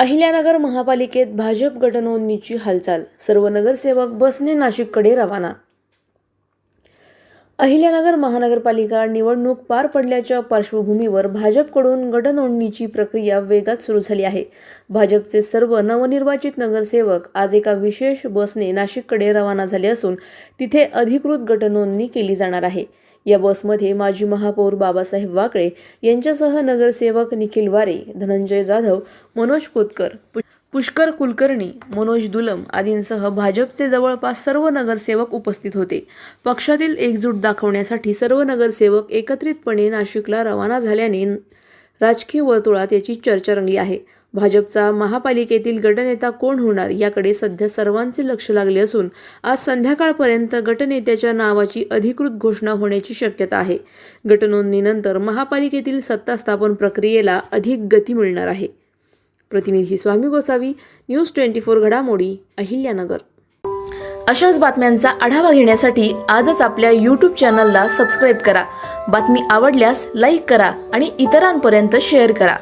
अहिल्यानगर महापालिकेत भाजप गटनोंदणीची हालचाल. सर्व नगरसेवक बसने नाशिककडे रवाना. अहिल्यानगर महानगरपालिका निवडणूक पार पडल्याच्या पार्श्वभूमीवर भाजपकडून गटनोंदणीची प्रक्रिया वेगात सुरू झाली आहे. भाजपचे सर्व नवनिर्वाचित नगरसेवक आज एका विशेष बसने नाशिककडे रवाना झाले असून तिथे अधिकृत गटनोंदणी केली जाणार आहे. या बसमध्ये माजी महापौर बाबासाहेब वाकळे यांच्यासह नगरसेवक निखिल वारे धनंजय जाधव मनोज कोतकर पुष्कर कुलकर्णी मनोज दुलम आदींसह भाजपचे जवळपास सर्व नगरसेवक उपस्थित होते. पक्षातील एकजूट दाखवण्यासाठी सर्व नगरसेवक एकत्रितपणे नाशिकला रवाना झाल्याने राजकीय वर्तुळात याची चर्चा रंगली आहे. भाजपचा महापालिकेतील गटनेता कोण होणार याकडे सध्या सर्वांचे लक्ष लागले असून आज संध्याकाळपर्यंत गटनेत्याच्या नावाची अधिकृत घोषणा होण्याची शक्यता आहे. गटनोंदणीनंतर महापालिकेतील सत्ता स्थापन प्रक्रियेला अधिक गती मिळणार आहे. प्रतिनिधी Swami Gosavi news twenty four घडामोडी अहिल्यानगर. अशाच बातम्यांचा आढावा घेण्यासाठी आजच आपल्या यूट्यूब चॅनलला सबस्क्राईब करा. बातमी आवडल्यास लाईक करा आणि इतरांपर्यंत शेअर करा.